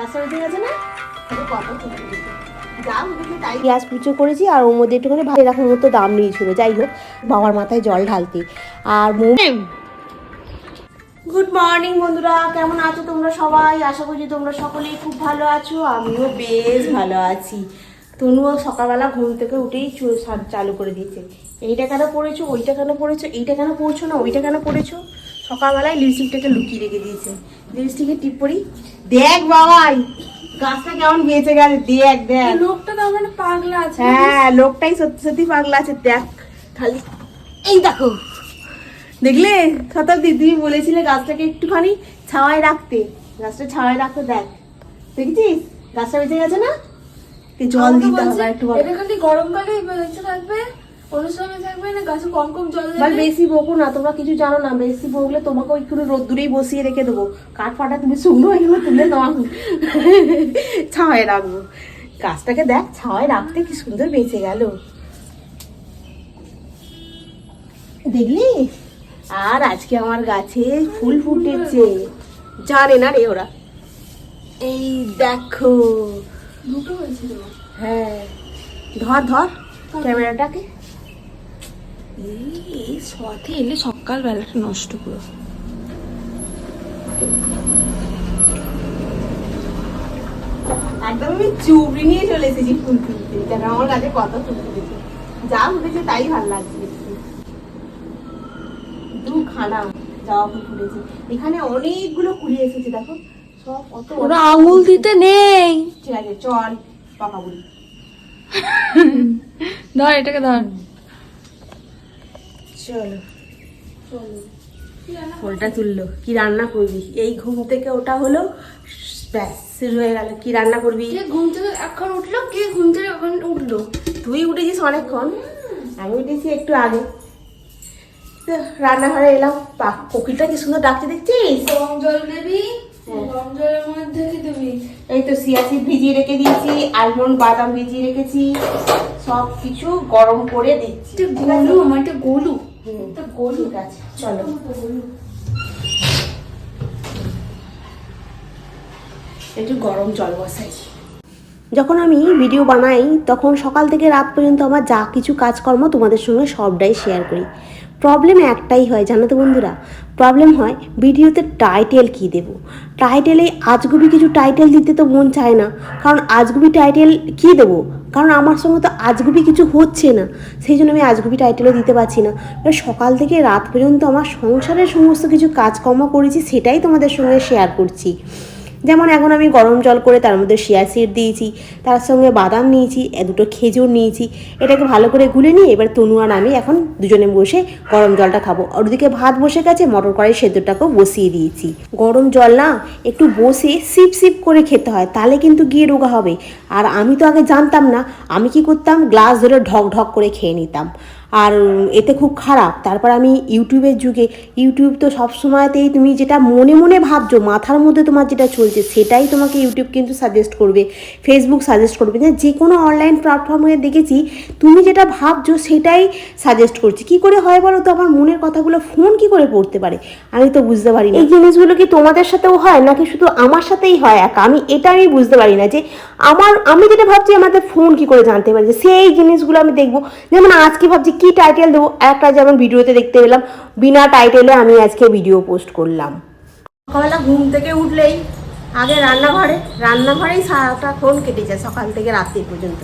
রাস্তা গেছে না? কত পেঁয়াজ কুচো করেছি আর ওর মধ্যে একটুখানি ভালো এরকম মতো দাম নিয়েছিল যাই হোক বাবার মাথায় জল ঢালতে। আর গুড মর্নিং বন্ধুরা কেমন আছো তোমরা সবাই? আশা করছি তোমরা সকলেই খুব ভালো আছো আমিও বেশ ভালো আছি। তনুও সকালবেলা ঘুম থেকে উঠেই চালু করে দিয়েছে। এইটা কেন পড়েছো? ওইটা কেন পড়েছো? এইটা কেন পড়ছো না? ওইটা কেন পড়েছো? সকালবেলায় লিপস্টিকটাকে লুকিয়ে রেখে দিয়েছে। লিপস্টিকের টিপ পরি দেখ বাবাই গাছটা কেমন বেঁচে গেছে দেখ দেখ। লোকটা তো আমার পাগলা আছে। হ্যাঁ লোকটাই সত্যি সত্যি পাগলা আছে দেখ খালি এই দেখো। দেখলে? শতাব্দী তুমি বলেছিলে গাছটাকে একটুখানি ছাওয়ায় রাখতে। গাছটা ছাওয়ায় রাখতে দেখ। দেখেছিস? গাছটা বেঁচে গেছে না? জল দিতে হবে একটু গরমকালে বেঁচে থাকবে? থাকবে না? গাছে কম কম জল দেবে? বেশি বকো না তোমরা কিছু জানো না বেশি বকলে তোমাকে একটু রোদ্দুরেই বসিয়ে রেখে দেবো। কাঠ ফাটা তুমি শুকনো হয়ে গেলে তুলে তোমাকে ছাওয়ায় রাখব। গাছটাকে দেখ ছাওয়ায় রাখতে কি সুন্দর বেঁচে গেল। দেখলি? আর আজকে আমার গাছে ফুল ফুটেছে। জানে না রে ওরা। এই দেখো। দুটো হ্যাঁ। ধর ধর ক্যামেরাটাকে। এই এলে নষ্ট পুরো। একদম আমি চুবড়ি নিয়ে চলে এসেছি ফুল তুলতে আমার গাছে কত ফুল ফুটেছে। যা ফুটেছে তাই ভালো লাগছে দেখতে। দুখানা যাওয়া ফুল ফুটেছে। এখানে অনেকগুলো কুড়ি এসেছে দেখো। সব কত ওরা আঙুল দিতে নেই। ঠিক আছে চল পাকা বুড়ি ধর এটাকে ধর। চলো। চলো। ফুলটা তুললো। কি রান্না করবি? এই ঘুম থেকে ওটা হলো ব্যাস শুরু হয়ে গেল। কি রান্না করবি? ঘুম থেকে এখন উঠল? কে ঘুম থেকে এখন উঠল? তুই উঠেছিস অনেকক্ষণ। আমি উঠেছি একটু আগে। তো রান্নাঘরে এলাম। পা কোকিলটা কি সুন্দর ডাকতে দেখছিস? গরম জল দেবি? হ্যাঁ। গরম জলের মধ্যে কি দেবি এই তো সিয়াসিড ভিজিয়ে রেখে দিয়েছি আলমন্ড বাদাম ভিজিয়ে রেখেছি সব কিছু গরম করে দিচ্ছি। গোলু আমার এটা গোলু। চলো। একটু গরম জল বসাই। যখন আমি ভিডিও বানাই তখন সকাল থেকে রাত পর্যন্ত আমার যা কিছু কাজকর্ম তোমাদের সঙ্গে সবটাই শেয়ার করি। প্রবলেম একটাই হয়, জানো তো বন্ধুরা? প্রবলেম হয় ভিডিওতে টাইটেল কি দেব? টাইটেলে আজগুবি কিছু টাইটেল দিতে তো মন চায় না। কারণ আজগুবি টাইটেল কি দেব? কারণ আমার সঙ্গে তো আজগুবি কিছু হচ্ছে না। সেই জন্য আমি আজগুবি টাইটেলও দিতে পারছি না। সকাল থেকে রাত পর্যন্ত আমার সংসারের সমস্ত কিছু কাজকর্ম করেছি, সেটাই তোমাদের সঙ্গে শেয়ার করছি। যেমন এখন আমি গরম জল করে তার মধ্যে শিয়া দিয়েছি, তার সঙ্গে বাদাম নিয়েছি দুটো খেজুর নিয়েছি, এটাকে ভালো করে গুলে নিয়ে এবার তনু আর আমি এখন দুজনে বসে গরম জলটা খাব। আর ওদিকে ভাত বসে গেছে, মটর কড়াই সেদ্ধটাকেও বসিয়ে দিয়েছি। গরম জল না, একটু বসে সিপ সিপ করে খেতে হয়, তাহলে কিন্তু গিয়ে রোগা হবে। আর আমি তো আগে জানতাম না, আমি কি করতাম গ্লাস ধরে ঢক ঢক করে খেয়ে নিতাম। আর এতে খুব খারাপ। তারপর আমি ইউটিউবের যুগে, ইউটিউব তো সব সময়তেই তুমি যেটা মনে মনে ভাবছ, মাথার মধ্যে তোমার যেটা চলছে, সেটাই তোমাকে ইউটিউব কিন্তু সাজেস্ট করবে ফেসবুক সাজেস্ট করবে। না যে কোনো অনলাইন প্ল্যাটফর্মে দেখেছি, তুমি যেটা ভাবছ, সেটাই সাজেস্ট করছে। কি করে হয় বলো তো? আমার মনের কথাগুলো ফোন কি করে পড়তে পারে? আমি তো বুঝতে পারি না। এই জিনিসগুলো কি তোমাদের সাথেও হয়, নাকি শুধু আমার সাথেই হয় একা? আমি এটা আমি বুঝতে পারি না যে আমার, আমি যেটা ভাবছি আমাদের ফোন কি করে জানতে পারে? যে সেই জিনিসগুলো আমি দেখব। যেমন আজকে ভাবছি কি টাইটেল দেবো? একটা যেমন ভিডিওতে দেখতে পেলাম, বিনা টাইটেলে আমি আজকে ভিডিও পোস্ট করলাম। সকালবেলা ঘুম থেকে উঠলেই, আগে রান্নাঘরে, রান্নাঘরেই সারাটা ফোন কেটে যায়, সকাল থেকে রাত্রি পর্যন্ত।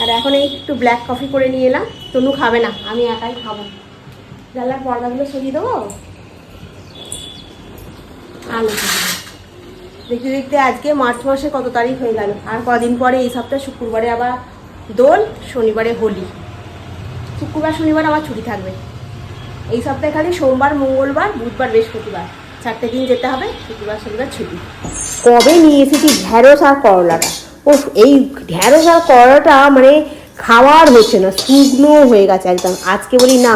আর এখন এই একটু ব্ল্যাক কফি করে নিয়ে এলাম, তনু খাবে না, আমি একাই খাব। জানলার পর্দাগুলো সরিয়ে দেবো? আলো দেখতে দেখতে আজকে মার্চ মাসে কত তারিখ হয়ে গেল, আর কদিন পরে এই সপ্তাহে শুক্রবারে আবার দোল, শনিবারে হোলি। শুক্রবার শনিবার আমার ছুটি থাকবে। এই সপ্তাহে খালি সোমবার মঙ্গলবার বুধবার বৃহস্পতিবার। চারটে দিন যেতে হবে শুক্রবার শনিবার ছুটি। কবে নিয়ে এসেছি ঢ্যাঁড়স আর করলাটা? ও এই ঢ্যাঁড়স আর করলাটা মানে খাওয়ার হচ্ছে না শুকনো হয়ে গেছে একদম। আজকে বলি না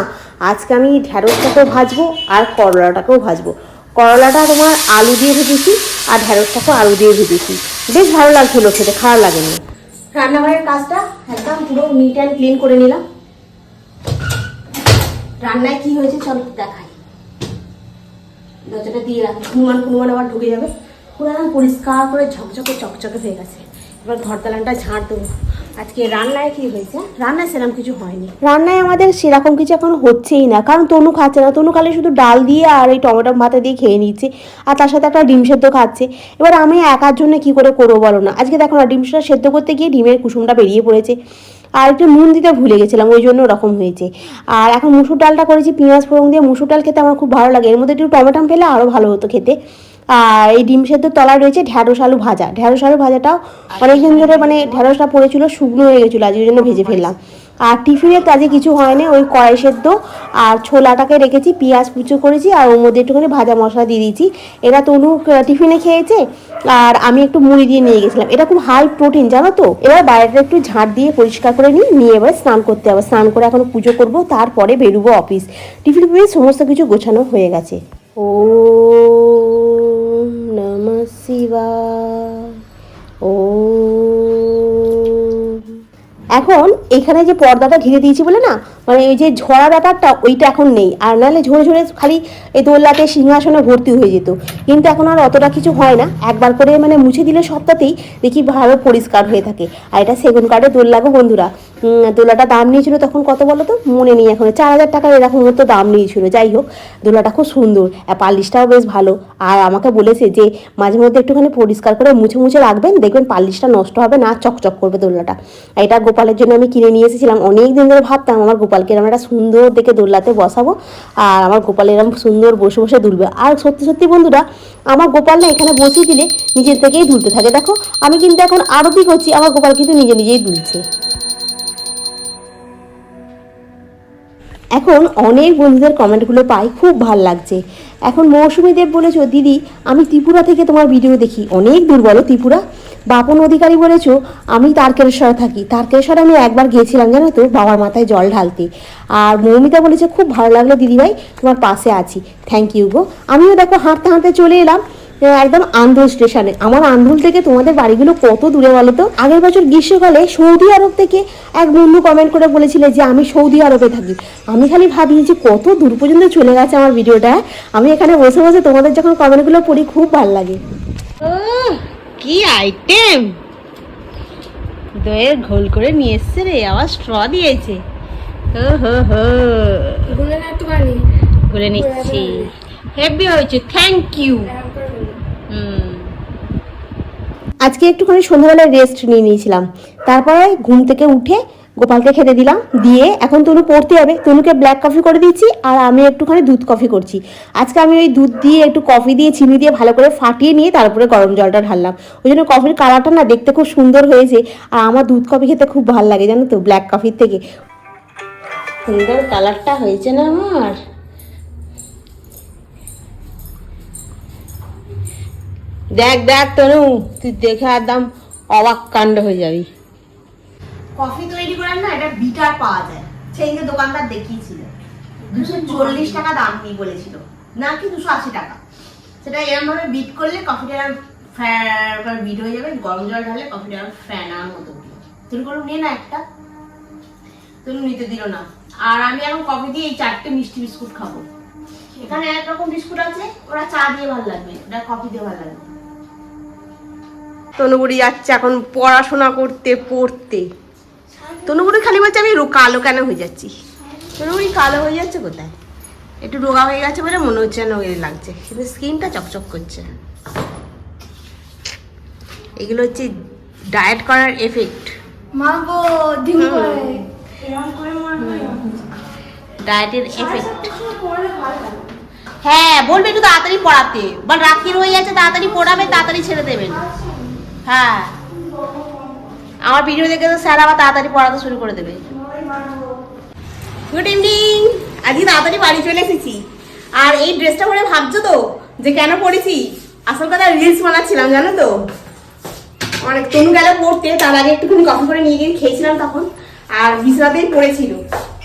আজকে আমি ঢ্যাঁড়সটাকেও ভাজবো আর করলাটাকেও ভাজবো। করলাটা তোমার আলু দিয়ে ভেজেছি আর ঢ্যাঁড়সটাকেও আলু দিয়ে ভেজেছি। বেশ ভালো লাগছিল খেতে খারাপ লাগেনি। রান্নাঘরের কাজটা একদম পুরো নিট অ্যান্ড ক্লিন করে নিলাম। রান্নায় কি হয়েছে চল দেখাই। দরজাটা দিয়ে রাখি। হনুমান হনুমান আবার ঢুকে যাবে। পুরো একদম পরিষ্কার করে ঝকঝকে, চকচকে হয়ে গেছে। এবার ঘর ঝাড় দেবো। আজকে রান্নায় কি হয়েছে? রান্নায় সেরকম কিছু হয়নি। রান্নায় আমাদের সেরকম কিছু এখন হচ্ছেই না। কারণ তনু খাচ্ছে না। তনু খালে শুধু ডাল দিয়ে আর এই টমেটো ভাতে দিয়ে খেয়ে নিচ্ছে। আর তার সাথে একটা ডিম সেদ্ধ খাচ্ছে। এবার আমি একার জন্য কি করে করব বলো না? আজকে দেখো না ডিমটা সেদ্ধ করতে গিয়ে ডিমের কুসুমটা বেরিয়ে পড়েছে। আর একটু নুন দিতে ভুলে গেছিলাম ওই জন্য ওরকম হয়েছে। আর এখন মুসুর ডালটা করেছি পেঁয়াজ ফোড়ন দিয়ে। মুসুর ডাল খেতে আমার খুব ভালো লাগে। এর মধ্যে একটু টমেটাম ফেলে আরও ভালো হতো খেতে। আর এই ডিম সেদ্ধ তলা রয়েছে ঢ্যাঁড়স আলু ভাজা। ঢ্যাঁড়স আলু ভাজাটাও অনেকদিন ধরে মানে ঢ্যাঁড়সটা পড়েছিল শুকনো হয়ে গেছিল আজ ওই জন্য ভেজে ফেললাম। আর টিফিনে তো আজকে কিছু হয়নি, ওই কড়াই সেদ্ধ আর ছোলাটাকে রেখেছি, পেঁয়াজ কুচো করেছি আর ওর মধ্যে একটুখানি ভাজা মশলা দিয়ে দিয়েছি। এরা তনু টিফিনে খেয়েছে আর আমি একটু মুড়ি দিয়ে নিয়ে গেছিলাম। এটা খুব হাই প্রোটিন জানো তো? এবার বাইরেটা একটু ঝাঁট দিয়ে পরিষ্কার করে নিই নিয়ে এবার স্নান করতে হবে। স্নান করে এখন পুজো করব, তারপরে বেরোবো অফিস টিফিন সমস্ত কিছু গোছানো হয়ে গেছে। ও এখন যে পর্দাটা ঘিরে দিয়েছি বলে না মানে ওই যে ঝরা ব্যাপারটা, ওইটা এখন নেই। আর নাহলে ঝরে ঝরে খালি এই দোল্লাতে সিংহাসনে ভর্তি হয়ে যেত। কিন্তু এখন আর অতটা কিছু হয় না। একবার করে মানে মুছে দিলে সপ্তাহতেই দেখি ভালো পরিষ্কার হয়ে থাকে। আর এটা সেগুন কাঠের দোল্লাগো বন্ধুরা। দোলাটা দাম নিয়েছিল তখন কত বলো তো? মনে নেই এখন। চার হাজার টাকার এরকম মতো দাম নিয়েছিল। যাই হোক, দোলাটা খুব সুন্দর। আর পালিশটাও বেশ ভালো। আর আমাকে বলেছে যে, মাঝে মধ্যে একটুখানি পরিষ্কার করে মুছে মুছে রাখবেন। দেখবেন পালিশটা নষ্ট হবে না, চকচক করবে দোলনাটা আর এটা গোপালের জন্য আমি কিনে নিয়ে এসেছিলাম। অনেক দিন ধরে ভাবতাম, আমার গোপালকে এরকম একটা সুন্দর দেখে দোলনাতে বসাবো। আর আমার গোপাল এরকম সুন্দর বসে বসে দুলবে। আর সত্যি সত্যি বন্ধুরা, আমার গোপাল না এখানে বসিয়ে দিলে নিজের থেকেই দুলতে থাকে। দেখো, আমি কিন্তু এখন আরতি করছি আমার গোপাল কিন্তু নিজে নিজেই দুলছে। এখন অনেক বন্ধুদের কমেন্টগুলো পাই, খুব ভালো লাগছে। এখন মৌসুমী দেব বলেছ, দিদি, আমি ত্রিপুরা থেকে তোমার ভিডিও দেখি। অনেক দূর বলো ত্রিপুরা। বাপন অধিকারী বলেছ, আমি তারকেশ্বরে থাকি। তারকেশ্বরে আমি একবার গিয়েছিলাম, জানো তো, বাবার মাথায় জল ঢালতে। আর মৌমিতা বলেছে, খুব ভালো লাগল দিদিভাই, তোমার পাশে আছি। থ্যাংক ইউ গো। আমিও দেখো, হাঁটতে হাঁটতে চলে এলাম। একদম আন্দোল স্টেশনে। আমার আন্দোল থেকে তোমাদের বাড়িগুলো কত দূরে বলো তো? আগের বছর গ্রীষ্মকালে সৌদি আরব থেকে এক বন্ধু কমেন্ট করে বলেছিলে যে আমি সৌদি আরবে থাকি। আমি খালি ভাবি যে কত দূর পর্যন্ত চলে গেছে আমার ভিডিওটা আমি এখানে বসে বসে তোমাদের যখন কমেন্টগুলো পড়ি খুব ভালো লাগে। কি আইটেম দইয়ের ঘোল করে নিয়ে এসছে রে আবার স্ট্র দিয়েছে। হো। হো হো গুলে নিচ্ছি। হেভি হয়েছে থ্যাংক ইউ আজকে একটুখানি সন্ধ্যাবেলায় রেস্ট নিয়ে নিয়েছিলাম। তারপরে ঘুম থেকে উঠে গোপালকে খেতে দিলাম। দিয়ে এখন তনু পড়তে যাবে। তনুকে ব্ল্যাক কফি করে দিচ্ছি আর আমি একটুখানি দুধ কফি করছি। আজকে আমি ওই দুধ দিয়ে একটু কফি দিয়ে, চিনি দিয়ে ভালো করে ফাটিয়ে নিয়ে তারপরে গরম জলটা ঢাললাম। ওই জন্য কফির কালারটা না দেখতে খুব সুন্দর হয়েছে আর আমার দুধ কফি খেতে খুব ভালো লাগে, জানো তো ব্ল্যাক কফির থেকে। সুন্দর কালারটা হয়েছে না আমার? দেখ দেখ তনু, তুই দেখে একদম অবাক কাণ্ড হয়ে যাবি। কফি তৈরি করার না এটা বিটার পাওয়া যায়। সেই যে দোকানদার দেখিয়েছিল। দুশো চল্লিশ টাকা দাম নিয়ে বলেছিল। না কি দুশো আশি টাকা। সেটা এরকম ভাবে বিট করলে কফিটা ফ্যান বিট হয়ে যাবে, গরম জল ঢালে কফিটা ফ্যানার মতো। তুমি কোনো নিয়ে না একটা। তুমি নিতে দিল না। আর আমি এখন কফি দিয়ে এই চারটে মিষ্টি বিস্কুট খাব। এখানে এক রকম বিস্কুট আছে, ওরা চা দিয়ে ভালো লাগবে, ওটা কফি দিয়ে ভালো লাগবে। তনুবুড়ি যাচ্ছে এখন পড়াশোনা করতে পড়তে। তনুবুড়ি খালি বলছে আমি কালো কেন হয়ে যাচ্ছি? তনুবুড়ি কালো হয়ে যাচ্ছে কোথায়? একটু রোগা হয়ে গেছে বলে মনে হচ্ছে না ওই লাগছে। কিন্তু স্কিনটা চকচক করছে। এগুলো হচ্ছে ডায়েট করার এফেক্ট ডায়েটের এফেক্ট হ্যাঁ। বলবে একটু তাড়াতাড়ি পড়াতে। বা রাত্রির হয়ে যাচ্ছে তাড়াতাড়ি পড়াবে তাড়াতাড়ি ছেড়ে দেবেন হ্যাঁ। আমার ভিডিও দেখে তো স্যার আবার তাড়াতাড়ি পড়াতে শুরু করে দেবে। গুড ইভিনিং আজকে তাড়াতাড়ি বাড়ি চলে এসেছি। আর এই ড্রেসটা পরে ভাবছ তো, যে কেন পড়েছি? আসল কথা রিলস বানাচ্ছিলাম, জানো তো? অনেক তনু গেল পড়তে, তার আগে একটুখানি কফি করে নিয়ে গিয়ে খেয়েছিলাম তখন। আর বিছনাতেই পড়েছিল।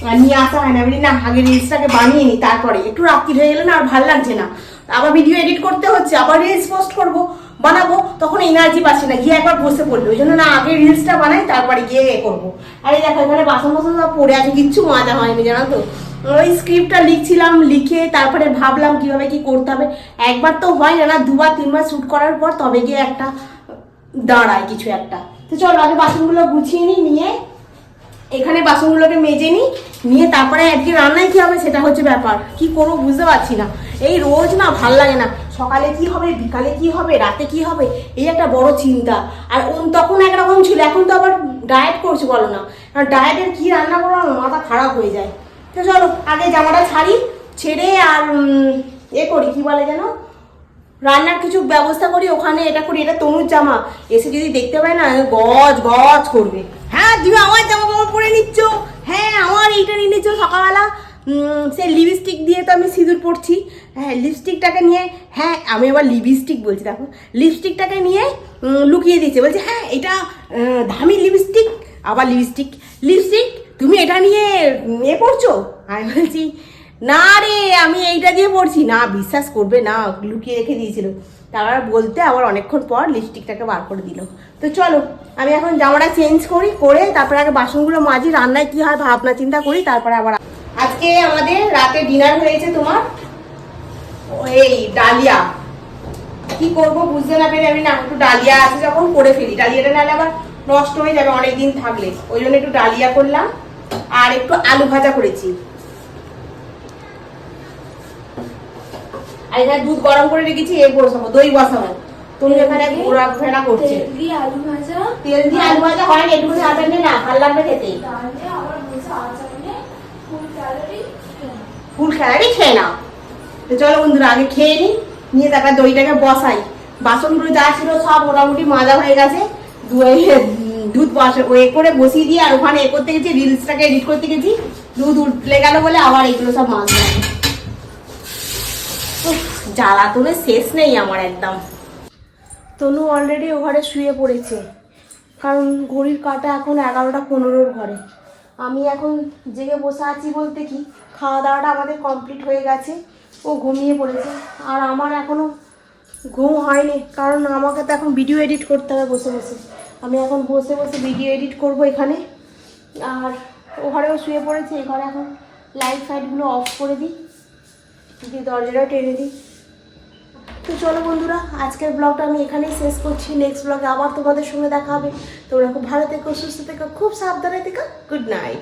আর নিয়ে আসা হয় না। বলি, না, আগে রিলসটাকে বানিয়ে নিই তারপরে। একটু রাত্রি হয়ে গেলে না, আর ভালো লাগছে না। আবার ভিডিও এডিট করতে হচ্ছে, আবার রিলস পোস্ট করব। বানাবো, তখন এনার্জি পাচ্ছি না, গিয়ে একবার বসে পড়ল। ওই জন্য না, আগে রিলসটা বানাই, তারপরে গিয়ে এ করব। আর এই দেখো, এখানে বাসন বাসন সব পড়ে আছে, কিচ্ছু মাজা হয়নি, জানো তো? ওই স্ক্রিপ্টটা লিখছিলাম, লিখে তারপরে ভাবলাম কীভাবে কি করতে হবে। একবার তো হয় না না, দুবার, তিনবার শ্যুট করার পর তবে গিয়ে একটা দাঁড়ায় কিছু একটা। তো চলো, আগে বাসনগুলো গুছিয়ে নিই, নিয়ে এখানে বাসনগুলোকে মেজে নিই, নিয়ে তারপরে আজকে রান্নায় কি হবে সেটা হচ্ছে ব্যাপার। কি করব বুঝতে পারছি না। এই রোজ না ভালো লাগে না। সকালে কি হবে, বিকালে কি হবে, রাতে কি হবে, এই একটা বড় চিন্তা। আর তখন একরকম ছিল, এখন তো আবার ডায়েট করছি বলো না। ডায়েটের কি রান্না আমার মাথা খারাপ হয়ে যায়। তো চলো, আগে জামাটা ছাড়ি, ছেড়ে আর এ করি, কি বলে যেন? রান্নার কিছু ব্যবস্থা করি, ওখানে এটা করি, এটা তনুর জামা। এসে যদি দেখতে পায় না, গজ গজ করবে। হ্যাঁ তুমি আমার জামা কাপড় পরে নিচ্ছ। হ্যাঁ আমার এইটা নিয়ে নিচ্ছ সকালবেলা। উম, সে লিপস্টিক দিয়ে তো আমি সিঁদুর পড়ছি হ্যাঁ লিপস্টিকটাকে নিয়ে হ্যাঁ আমি আবার লিপস্টিক বলছি দেখো। লিপস্টিকটাকে নিয়ে লুকিয়ে দিয়েছে। বলছে হ্যাঁ এটা দামি লিপস্টিক আবার লিপস্টিক লিপস্টিক তুমি এটা নিয়ে এ পড়ছো আমি বলছি না রে আমি এইটা দিয়ে পড়ছি না বিশ্বাস করবে না। লুকিয়ে রেখে দিয়েছিল। তারপর বলতে আবার অনেকক্ষণ পর লিপস্টিকটাকে বার করে দিল। তো চলো আমি এখন জামাটা চেঞ্জ করি করে তারপরে আগে বাসনগুলো মাজি রান্নায় কী হয় ভাবনা চিন্তা করি তারপরে আবার আজকে আমাদের রাতে ডিনার হয়েছে তোমার? এই ডালিয়া। কি করব বুঝতে না পেরে আমি না একটু ডালিয়া আছে যখন করে ফেলি। ডালিয়াটা নাহলে আবার নষ্ট হয়ে যাবে অনেকদিন থাকলে। ওই জন্য একটু ডালিয়া করলাম আর একটু আলু ভাজা করেছি। আর এখানে দুধ গরম করে রেখেছি এ বসাবো দই বসাবো। তুমি এখানে ঘোরা ফেরা করছে। তেল দিয়ে আলু ভাজা? তেল দিয়ে আলু ভাজা হয় না একটু নিয়ে না ভালো লাগবে খেতে। আবার বলছে আচার নিয়ে ফুল ক্যালোরি ফুল খেলারই খেয়ে নাও। তো চলো বন্ধুরা আগে খেয়ে নিই নিয়ে তারপর দইটাকে বসাই। বাসনগুলো যা ছিল সব মোটামুটি মাজা হয়ে গেছে। দুধ বসে ওয়ে করে বসিয়ে দিয়ে আর ওখানে এ করতে গেছি রিলসটাকে এডিট করতে গেছি। দুধ উঠলে গেল বলে আবার এগুলো সব উফ, জ্বালাতনের শেষ নেই আমার একদম। তনু অলরেডি ও ঘরে শুয়ে পড়েছে। কারণ ঘড়ির কাটা এখন এগারোটা পনেরোর ঘরে। আমি এখন জেগে বসে আছি বলতে কি? খাওয়া দাওয়াটা আমাদের কমপ্লিট হয়ে গেছে। ও ঘুমিয়ে পড়েছে। আর আমার এখনও ঘুম হয়নি, কারণ আমাকে তো এখন ভিডিও এডিট করতে হবে বসে বসে। আমি এখন বসে বসে ভিডিও এডিট করব এখানে। আর ও ঘরেও শুয়ে পড়েছে এই ঘরে এখন লাইট ফাইটগুলো অফ করে দিই। দিয়ে দরজাটাও টেনে দিই। তো চলো বন্ধুরা, আজকের ব্লগটা আমি এখানেই শেষ করছি। নেক্সট ব্লগে আবার তোমাদের সঙ্গে দেখা হবে। তোমরা খুব ভালো থেকো, সুস্থ থেকো, খুব সাবধানে থেকো। Good night